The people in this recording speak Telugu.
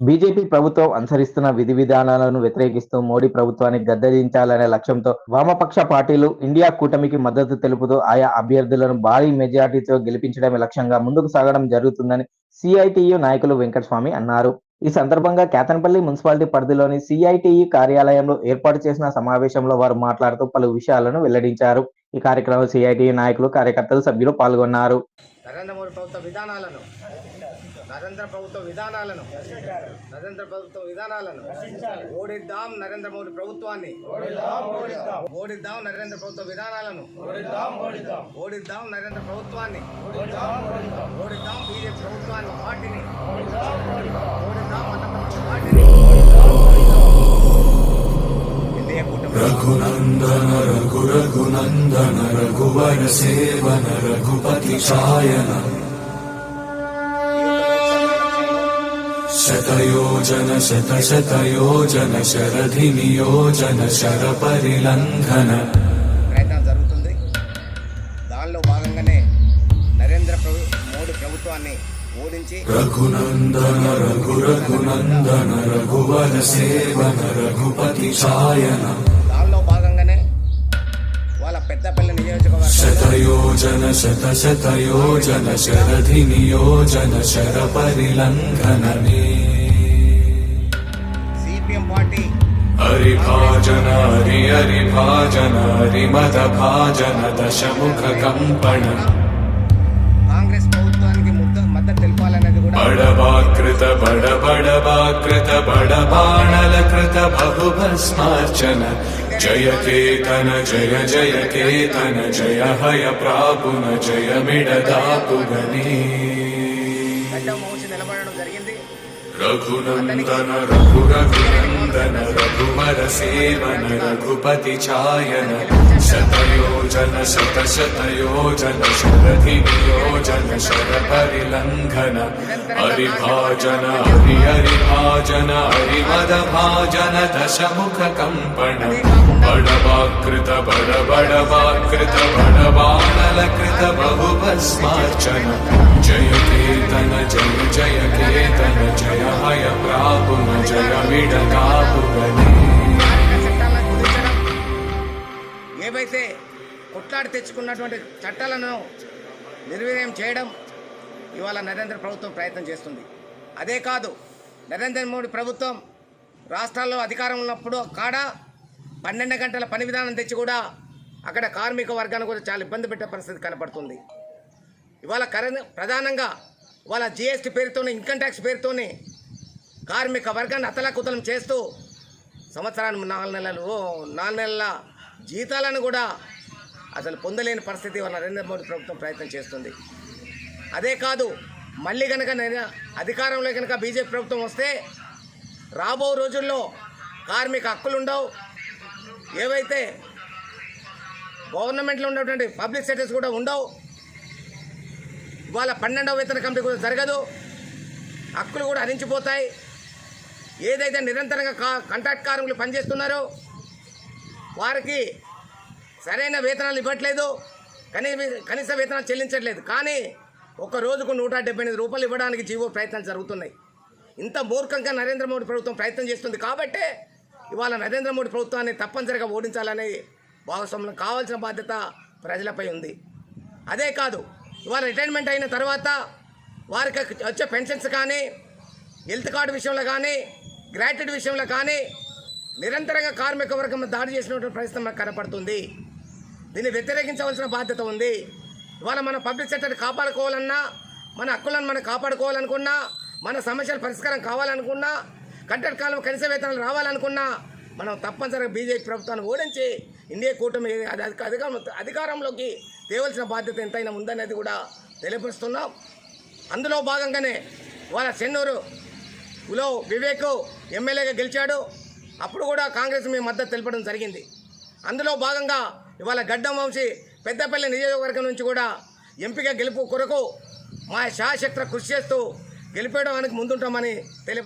బీజేపీ ప్రభుత్వం అనుసరిస్తున్న విధి విధానాలను వ్యతిరేకిస్తూ మోడీ ప్రభుత్వాన్ని గద్దెదించాలనే లక్ష్యంతో వామపక్ష పార్టీలు ఇండియా కూటమికి మద్దతు తెలుపుతూ ఆయా అభ్యర్థులను భారీ మెజార్టీతో గెలిపించడమే లక్ష్యంగా ముందుకు సాగడం జరుగుతుందని సిఐటియు నాయకులు వెంకటస్వామి అన్నారు. ఈ సందర్భంగా కేతనపల్లి మున్సిపాలిటీ పరిధిలోని సిఐటిఈ కార్యాలయంలో ఏర్పాటు చేసిన సమావేశంలో వారు మాట్లాడుతూ పలు విషయాలను వెల్లడించారు. ఈ కార్యక్రమంలో సిఐటిఈ నాయకులు కార్యకర్తలు సభ్యులు పాల్గొన్నారు. నరేంద్ర మోడీ ప్రభుత్వ విధానాలను నరేంద్ర ప్రభుత్వ విధానాలను నరేంద్ర ప్రభుత్వ విధానాలను ఓడిద్దాం నరేంద్ర మోడీ ప్రభుత్వాన్ని ఓడిద్దాం నరేంద్ర ప్రభుత్వ విధానాలను ఓడిద్దాం నరేంద్ర ప్రభుత్వాన్ని ఓడిద్దాం బీజేపీ ప్రభుత్వాన్ని పార్టీని నందన రఘువర సేవన రఘుపతి సాయన శతయోజన శత శతయోజన శరధి నియోజన శర పరిలంఘన ప్రయత్నం జరుగుతుంది. దానిలో భాగంగానే నరేంద్ర మోడీ ప్రభుత్వాన్ని ఓడించి రఘునందన రఘు రఘునందన రఘువర సేవన రఘుపతి చాయన పెద్దపల్లి శతయోజన శత శతయోజన శరధి నియోజన శర పరిలంఘనమే సిపిఎం పార్టీ హరిభాజన హరి హరిభాజన హరిమద భాజన దశముఖ కంపణ కాంగ్రెస్ ప్రభుత్వానికి మద్దతు తెలపాలన్నది కూడా బడబాకృత బడబడబాకృత బడబాణ बडबाणलकृत बहुभस्मार्चन जय केतन जय जय केतन जय हय प्रापुन जय मिडदापुगने రఘునందన రఘు రఘునందన రఘువర సేవన రఘుపతి ఛాయన శతయోజన శత శతయోజన శరధి నియోజన శర పరిలంఘన హరిభాజన హరి హరిభాజన హరిమద భాజన దశముఖ కంపణ బడవాకృత బడ బడవాకృత బడవా बड बडवाकृत बडबाणलकृत बहुभस्मार्चन जय केतन जय जय केतन जय हय प्रापुन जय विडकापुगने చట్టాలను కుదించడం ఏవైతే కొట్లాడి తెచ్చుకున్నటువంటి చట్టాలను నిర్వీర్యం చేయడం ఇవాళ నరేంద్ర ప్రభుత్వం ప్రయత్నం చేస్తుంది అదే కాదు నరేంద్ర మోడీ ప్రభుత్వం రాష్ట్రాల్లో అధికారం ఉన్నప్పుడు కాడ పన్నెండు గంటల పని విధానం తెచ్చి కూడా అక్కడ కార్మిక వర్గాన్ని కూడా చాలా ఇబ్బంది పెట్టే పరిస్థితి కనపడుతుంది. ఇవాళ కరెంట్ ప్రధానంగా ఇవాళ జిఎస్టీ పేరుతోనే ఇన్కమ్ ట్యాక్స్ పేరుతోనే కార్మిక వర్గాన్ని అతలాకుతలం చేస్తూ సంవత్సరానికి నాలుగు నెలలు నాలుగు నెలల జీతాలను కూడా అసలు పొందలేని పరిస్థితి వాళ్ళ నరేంద్ర మోడీ ప్రభుత్వం ప్రయత్నం చేస్తుంది. అదే కాదు మళ్ళీ కనుక అధికారంలో కనుక బీజేపీ ప్రభుత్వం వస్తే రాబో రోజుల్లో కార్మిక హక్కులు ఉండవు ఏవైతే గవర్నమెంట్లో ఉన్నటువంటి పబ్లిక్ సెక్టర్స్ కూడా ఉండవు. ఇవాళ పన్నెండవ వేతన కమిటీ కూడా జరగదు. హక్కులు కూడా హరించిపోతాయి. ఏదైతే నిరంతరంగా కా కాంట్రాక్ట్ కార్మికులు పనిచేస్తున్నారో వారికి సరైన వేతనాలు ఇవ్వట్లేదు. కనీస కనీస వేతనాలు చెల్లించట్లేదు. కానీ ఒక రోజుకు నూట డెబ్బై ఎనిమిది రూపాయలు ఇవ్వడానికి జీవో ప్రయత్నాలు జరుగుతున్నాయి. ఇంత మూర్ఖంగా నరేంద్ర మోడీ ప్రభుత్వం ప్రయత్నం చేస్తుంది కాబట్టే ఇవాళ నరేంద్ర మోడీ ప్రభుత్వాన్ని తప్పనిసరిగా ఓడించాలని భాగస్వాములకు కావాల్సిన బాధ్యత ప్రజలపై ఉంది. అదే కాదు ఇవాళ రిటైర్మెంట్ అయిన తర్వాత వారికి వచ్చే పెన్షన్స్ కానీ హెల్త్ కార్డు విషయంలో కానీ గ్రాట్యుటీ విషయంలో కానీ నిరంతరంగా కార్మిక వర్గం దాడి చేసినటువంటి ప్రయత్నం మనకు కనపడుతుంది. దీన్ని వ్యతిరేకించవలసిన బాధ్యత ఉంది. ఇవాళ మన పబ్లిక్ సెక్టర్ కాపాడుకోవాలన్నా మన హక్కులను మనం కాపాడుకోవాలనుకున్నా మన సమస్యల పరిష్కారం కావాలనుకున్నా కంటెంట్ కాలం కనీస వేతనాలు రావాలనుకున్నా మనం తప్పనిసరిగా బీజేపీ ప్రభుత్వాన్ని ఓడించి ఇండియా కూటమి అది అధికారం అధికారంలోకి తేవలసిన బాధ్యత ఎంతైనా ఉందనేది కూడా తెలియపరుస్తున్నాం. అందులో భాగంగానే వాళ్ళ చెన్నూరులో వివేక్ ఎమ్మెల్యేగా గెలిచాడు. అప్పుడు కూడా కాంగ్రెస్ మీ మద్దతు తెలపడం జరిగింది. అందులో భాగంగా ఇవాళ గడ్డం వంశీ పెద్దపల్లి నియోజకవర్గం నుంచి కూడా ఎంపిక గెలుపు కొరకు మా శాశక్త కృషి చేస్తూ గెలిపేయడానికి ముందుంటామని తెలియ